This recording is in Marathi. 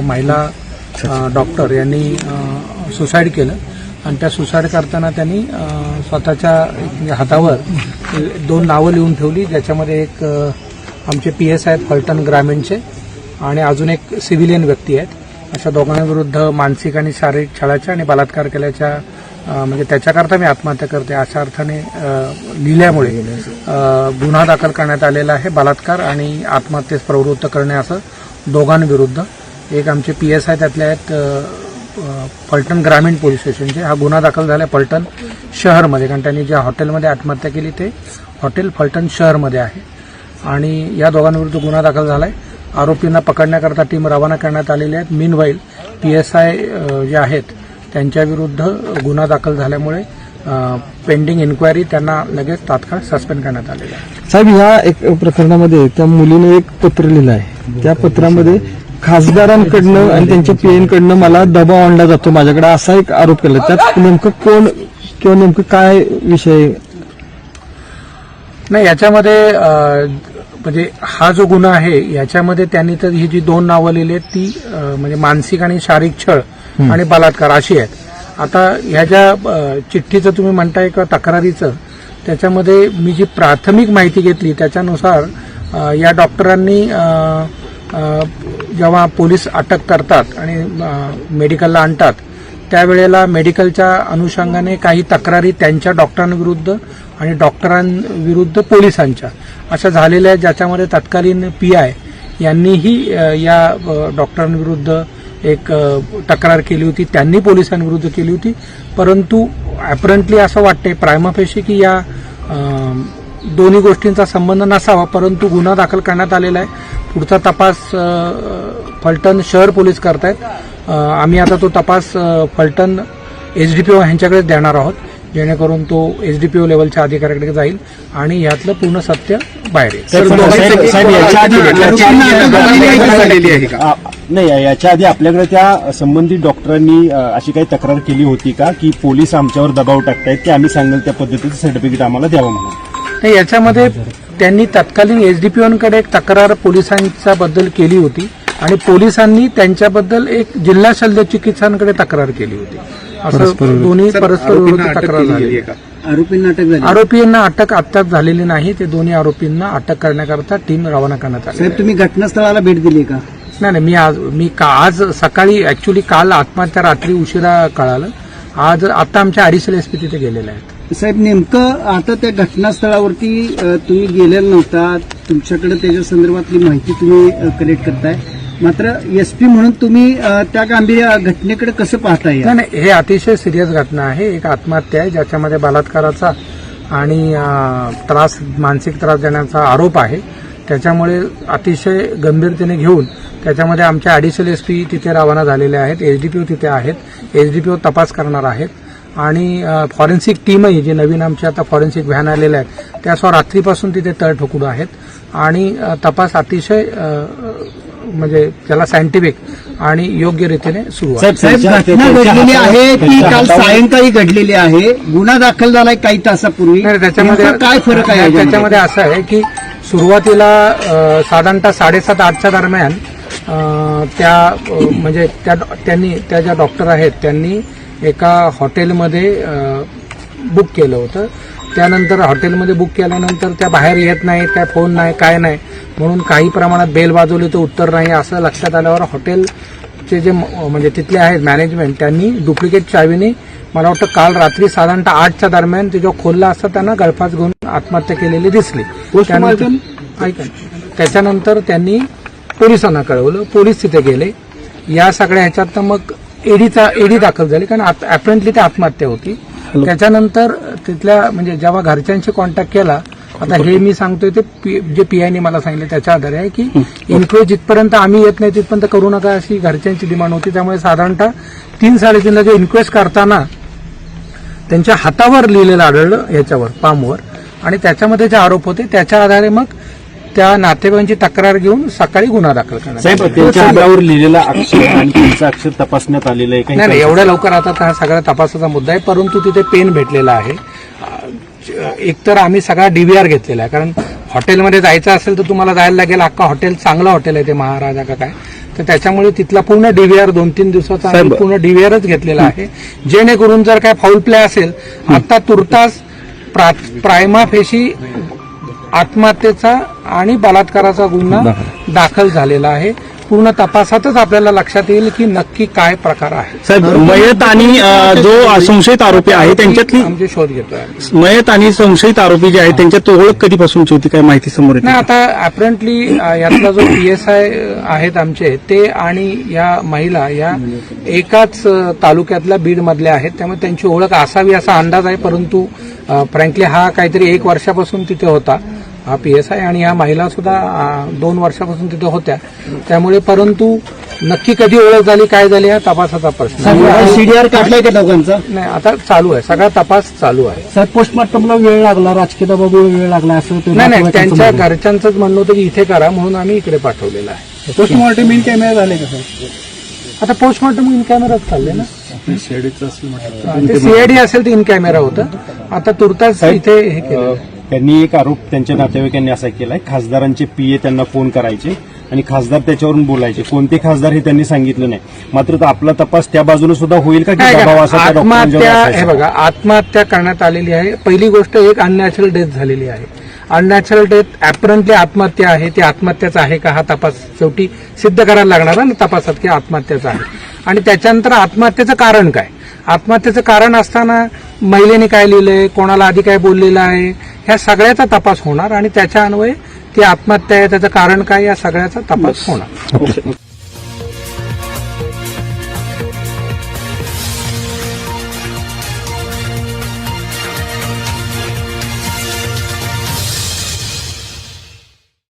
महिला डॉक्टर यांनी सुसाईड केलं. आणि त्या सुसाईड करताना त्यांनी स्वतःच्या हातावर दोन नावं लिहून ठेवली ज्याच्यामध्ये एक आमचे पी एस आहेत फलटण ग्रामीणचे आणि अजून एक सिव्हिलियन व्यक्ती आहेत. अशा दोघांविरुद्ध मानसिक आणि शारीरिक छळाच्या आणि बलात्कार केल्याच्या म्हणजे त्याच्याकरता मी आत्महत्या करते अशा अर्थाने लिहिल्यामुळे गुन्हा दाखल करण्यात आलेला आहे बलात्कार आणि आत्महत्येस प्रवृत्त करणे असं दोघांविरुद्ध. एक आमचे पी एस आय त्यातले आहेत फलटण ग्रामीण पोलीस स्टेशनचे. हा गुन्हा दाखल झाला आहे फलटण शहरमध्ये कारण त्यांनी ज्या हॉटेलमध्ये आत्महत्या केली ते हॉटेल फलटण शहरमध्ये आहे. आणि या दोघांविरुद्ध गुन्हा दाखल झाला आहे आरोपींना पकडण्याकरता टीम रवाना करण्यात आलेली आहेत. Meanwhile P S I जे आहेत त्यांच्याविरुद्ध गुन्हा दाखल झाल्यामुळे पेंडिंग इन्क्वायरी त्यांना लगेच तात्काळ सस्पेंड करण्यात आलेलं आहे. साहेब ह्या एक प्रकरणामध्ये त्या मुलीने एक पत्र लिहिलं आहे. त्या पत्रामध्ये खासदारांकडनं आणि त्यांच्या पीएन कडनं मला दबाव आणला जातो माझ्याकडे असा एक आरोप केला. त्यात नेमकं कोण किंवा नेमकं काय विषय? नाही याच्यामध्ये म्हणजे हा जो गुन्हा आहे याच्यामध्ये त्यांनी तर ही जी दोन नावं लिहिली आहेत ती म्हणजे मानसिक आणि शारीरिक छळ आणि बलात्कार अशी आहेत. आता ह्या ज्या चिठ्ठीचं तुम्ही म्हणताय किंवा तक्रारीचं त्याच्यामध्ये मी जी प्राथमिक माहिती घेतली त्याच्यानुसार या डॉक्टरांनी जेव्हा पोलीस अटक करतात आणि मेडिकलला आणतात त्यावेळेला मेडिकलच्या अनुषंगाने काही तक्रारी त्यांच्या डॉक्टरांविरुद्ध आणि डॉक्टरांविरुद्ध पोलिसांच्या. अशा झालेल्या आहेत ज्याच्यामध्ये तत्कालीन पी आय यांनीही या डॉक्टरांविरुद्ध एक तक्रार केली होती त्यांनी पोलिसांविरुद्ध केली होती. परंतु ॲपरंटली असं वाटतंय प्रायमाफेशी की या दोन्ही गोष्टींचा संबंध नसावा परंतु गुन्हा दाखल करण्यात आलेला आहे. पुढचा तपास फलटण शहर पोलीस करतायत. अ, आम्ही आता तो तपास फलटण एसडीपीओ यांच्याकडे देणार आहोत जेणेकरून तो एसडीपीओ लेवलच्या अधिकाऱ्याकडे जाईल आणि यातलं पूर्ण सत्य बाहेर येईल. नाही याच्या आधी आपल्याकडे त्या संबंधित डॉक्टरांनी अशी काही तक्रार केली होती का की पोलीस आमच्यावर दबाव टाकतायत की आम्ही सांगेल त्या पद्धतीचं सर्टिफिकेट आम्हाला द्यावं म्हणून? नाही याच्यामध्ये त्यांनी तत्कालीन एसडीपीओकडे एक तक्रार पोलिसांच्या बद्दल केली होती आणि पोलिसांनी त्यांच्याबद्दल एक जिल्हा शल्य चिकित्सांकडे तक्रार केली होती. असं दोन्ही परस्पर तक्रार झाली. आरोपींना अटक झाली. आरोपींना अटक आत्ताच झालेली नाही. ते दोन्ही आरोपींना अटक करण्याकरता टीम रवाना करण्यात आली साहेब तुम्ही घटनास्थळाला भेट दिली का? नाही नाही मी आज मी का आज सकाळी ऍक्च्युली काल आत्महत्या रात्री उशिरा कळालं. आज आता आमच्या अडीचशे एसपी तिथे गेलेले आहेत. साहेब नेमकं आता त्या घटनास्थळावरती तुम्ही गेलेला नव्हता. तुमच्याकडे त्याच्या संदर्भातली माहिती तुम्ही कलेक्ट करताय. मात्र एस पी म्हणून तुम्ही त्या गांभीर्य घटनेकडे कसं पाहताय? नाही नाही हे अतिशय सिरियस घटना आहे. एक आत्महत्या आहे ज्याच्यामध्ये बलात्काराचा आणि त्रास मानसिक त्रास देण्याचा आरोप आहे. त्याच्यामुळे अतिशय गंभीरतेने घेऊन त्याच्यामध्ये आमच्या अडिशनल एस पी तिथे रवाना झालेले आहेत. एच डी पी ओ तिथे आहेत. एस डी पी ओ तपास करणार आहेत. आणि फॉरेन्सिक टीमही जी नवीन आमची आता फॉरेन्सिक व्हॅन आलेल्या आहेत त्या स्व रात्रीपासून तिथे तळ ठोकून आहेत. आणि तपास अतिशय म्हणजे त्याला सायंटिफिक आणि योग्य रीतीने सुरू घडलेली आहे ती त्यांच्या काल सायंकाळी घडलेली आहे? गुन्हा दाखल झालाय काही तासापूर्वी? त्याच्यामध्ये काय फरक आहे? त्याच्यामध्ये असं आहे की सुरुवातीला साधारणतः साडेसात आठच्या दरम्यान त्या म्हणजे त्या त्यांनी त्या ज्या डॉक्टर आहेत त्यांनी एका हॉटेलमध्ये बुक केलं होतं. त्यानंतर हॉटेलमध्ये बुक केल्यानंतर त्या बाहेर येत नाहीत काय फोन नाही काय नाही. म्हणून काही प्रमाणात बेल वाजवली तर उत्तर नाही असं लक्षात आल्यावर हॉटेलचे जे म्हणजे तिथले आहेत मॅनेजमेंट त्यांनी डुप्लिकेट चावीने मला वाटतं काल रात्री साधारणतः आठच्या दरम्यान ते जो खोलला असता त्यांना गळफास घेऊन आत्महत्या केलेली दिसली. ऐका. त्याच्यानंतर त्यांनी पोलिसांना कळवलं पोलीस तिथे गेले. या सगळ्या ह्याच्यात मग एडीचा एडी दाखल झाली कारण अपेरंटली ते आत्महत्या होती. त्याच्यानंतर तिथल्या म्हणजे जेव्हा घरच्यांशी कॉन्टॅक्ट केला आता हे मी सांगतोय ते जे पीआयने मला सांगितलं त्याच्या आधारे आहे की इन्क्वायरी जिथपर्यंत आम्ही येत नाही तिथपर्यंत करू नका अशी घरच्यांची डिमांड होती. त्यामुळे साधारणतः तीन साडेतीनला जे इन्क्वेस्ट करताना त्यांच्या हातावर लिहिलेलं आढळलं याच्यावर पामवर आणि त्याच्यामध्ये जे आरोप होते त्याच्या आधारे मग त्या नातेवाईकांची तक्रार घेऊन सकाळी गुन्हा दाखल साहेब हातावर लिहिलेला अक्षर आणि त्यांचं अक्षर तपासण्यात आलेलं आहे. नाही नाही काही एवढ्या लवकर आता हा सगळा तपासाचा मुद्दा आहे परंतु तिथे पेन भेटलेला आहे. अं, एकतर आम्ही सगळा डीव्हीआर घेतलेला आहे कारण हॉटेलमध्ये जायचं असेल तर तुम्हाला जायला लागेल अख्खा हॉटेल चांगलं हॉटेल आहे ते महाराजा का काय. तर त्याच्यामुळे तिथला पूर्ण डीव्हीआर दोन तीन दिवसाचा आम्ही साहेब- पूर्ण डीव्हीआरच घेतलेला आहे. जेणेकरून जर काय फाऊल प्ले असेल आता तुर्तास प्रा- प्रायमा फेशी आत्महत्येचा आणि बलात्काराचा गुन्हा दाखल झालेला आहे. पूर्ण तपासातच आपल्याला लक्षात येईल की नक्की काय प्रकार आहे. साहेब मयत आणि जो संशयित आरोपी आहे त्यांच्यातली आमचे शोध घेतोय आम्ही. मयत आणि संशयित आरोपी जे आहे त्यांच्यात ओळख कधीपासूनची होती काय माहिती समोर येते नाही आता अपरेंटली यातला जो पी एस आय आहेत आमचे ते आणि या महिला या एकाच तालुक्यातल्या बीड मधल्या आहेत. त्यामुळे त्यांची ओळख असावी असा अंदाज आहे परंतु फ्रँकली हा काहीतरी एक वर्षापासून तिथे होता. हा पी एस आय आणि या महिला सुद्धा दोन वर्षापासून तिथे होत्या. त्यामुळे परंतु नक्की कधी ओळख झाली काय झाली हा तपासाचा प्रश्न. सीडीआर काढलाय का दोघांचा? नाही आता चालू आहे. सगळा तपास चालू आहे. साहेब पोस्टमॉर्टमला वेळ लागला राजकीय दबावामुळे वेळ लागला असं ते नाही नाही त्यांच्या. घरच्यांचंच म्हणणं होतं की इथे करा म्हणून आम्ही इकडे पाठवलेलं आहे. पोस्टमॉर्टम इन कॅमेरा झाले का सर आता पोस्टमॉर्टम इन कॅमेराच चालले ना? ते सीआयडी असेल तर इन कॅमेरा होतं. आता तुर्तास इथे हे केलं त्यांनी एक आरोप त्यांच्या नातेवाईकांनी असा केलाय खासदारांचे पीए त्यांना फोन करायचे आणि खासदार त्याच्यावरून बोलायचे. कोणते खासदार हे त्यांनी सांगितलं नाही. मात्र आपला तपास त्या बाजूने सुद्धा होईल का आत्महत्या हे? बघा आत्महत्या करण्यात आलेली आहे. पहिली गोष्ट एक अननॅचरल डेथ झालेली आहे. अननॅचरल डेथ ऍपरंटली आत्महत्या आहे. ती आत्महत्याचा आहे का हा तपास शेवटी सिद्ध करायला लागणार आहे ना तपासात की आत्महत्याचा आहे. आणि त्याच्यानंतर आत्महत्येचं कारण काय? आत्महत्येचं कारण असताना महिलेने काय लिहिलंय कोणाला आधी काय बोललेलं आहे ह्या सगळ्याचा तपास होणार आणि त्याच्या अन्वये ती आत्महत्या आहे त्याचं कारण काय या सगळ्याचा तपास होणार.